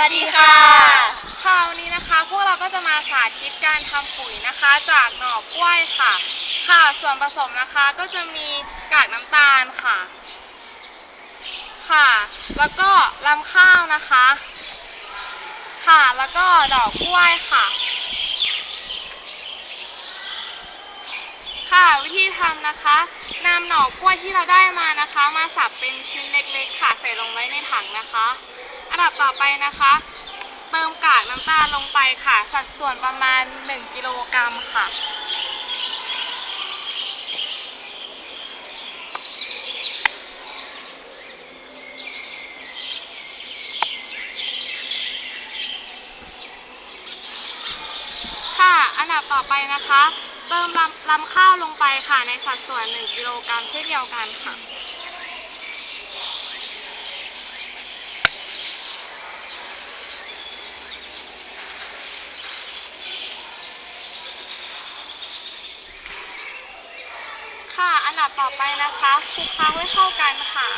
วัสดีค่ะ ค่ะวันนี้นะคะ พวกเราก็จะมาสาธิตการทำปุ๋ยนะคะ จากหน่อกล้วยค่ะ ค่ะส่วนผสมนะคะก็จะมีกากน้ำตาลค่ะ ค่ะ แล้วก็ลำข้าวนะคะ ค่ะแล้วก็ดอกกล้วยค่ะ ค่ะวิธีทำนะคะนำหน่อกล้วยที่เราได้มานะคะ มาสับเป็นชิ้นเล็กๆค่ะ ใส่ลงไว้ในถังนะคะ อันดับต่อไปนะคะ เติมกากน้ำตาลลงไปค่ะ สัดส่วนประมาณ 1 กิโลกรัมค่ะค่ะอันดับต่อไปนะคะ เติมลำลำข้าวลงไปค่ะในสัดส่วน 1 กิโลกรัมเช่นเดียวกันค่ะ ค่ะ อัน ดับต่อไปนะคะคลุกเคล้าให้เข้ากันค่ะ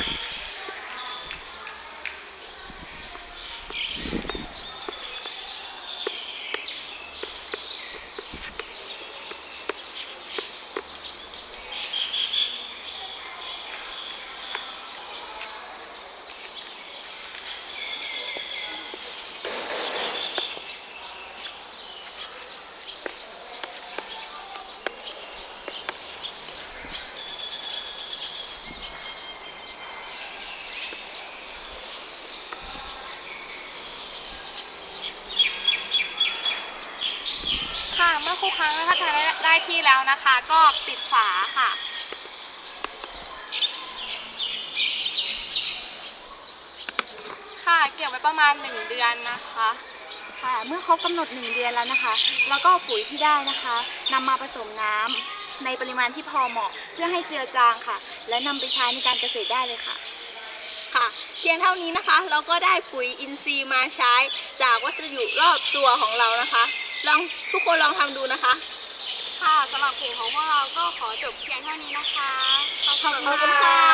มื่อคลุกเคล้านะคะทานได้ได้ที่แล้วนะคะ ก็ปิดฝาค่ะ ค่ะเก็บไว้ประมาณ 1 เดือนนะคะ ค่ะเมื่อครบกำหนดหนึ่งเดือนแล้วนะคะ แล้วก็ปุ๋ยที่ได้นะคะนำมาผสมน้ำในปริมาณที่พอเหมาะ เพื่อให้เจือจางค่ะ และนำไปใช้ในการเกษตรได้เลยค่ะ ค่ะ เพียงเท่านี้นะคะ เราก็ได้ปุ๋ยอินทรีย์มาใช้ จากวัสดุรอบตัวของเรานะคะลองทุกคนลองทำดูนะคะ ค่ะสำหรับกลุ่มของพวกเราก็ขอจบเพียงเท่านี้นะคะขอบขอบคุณค่ะ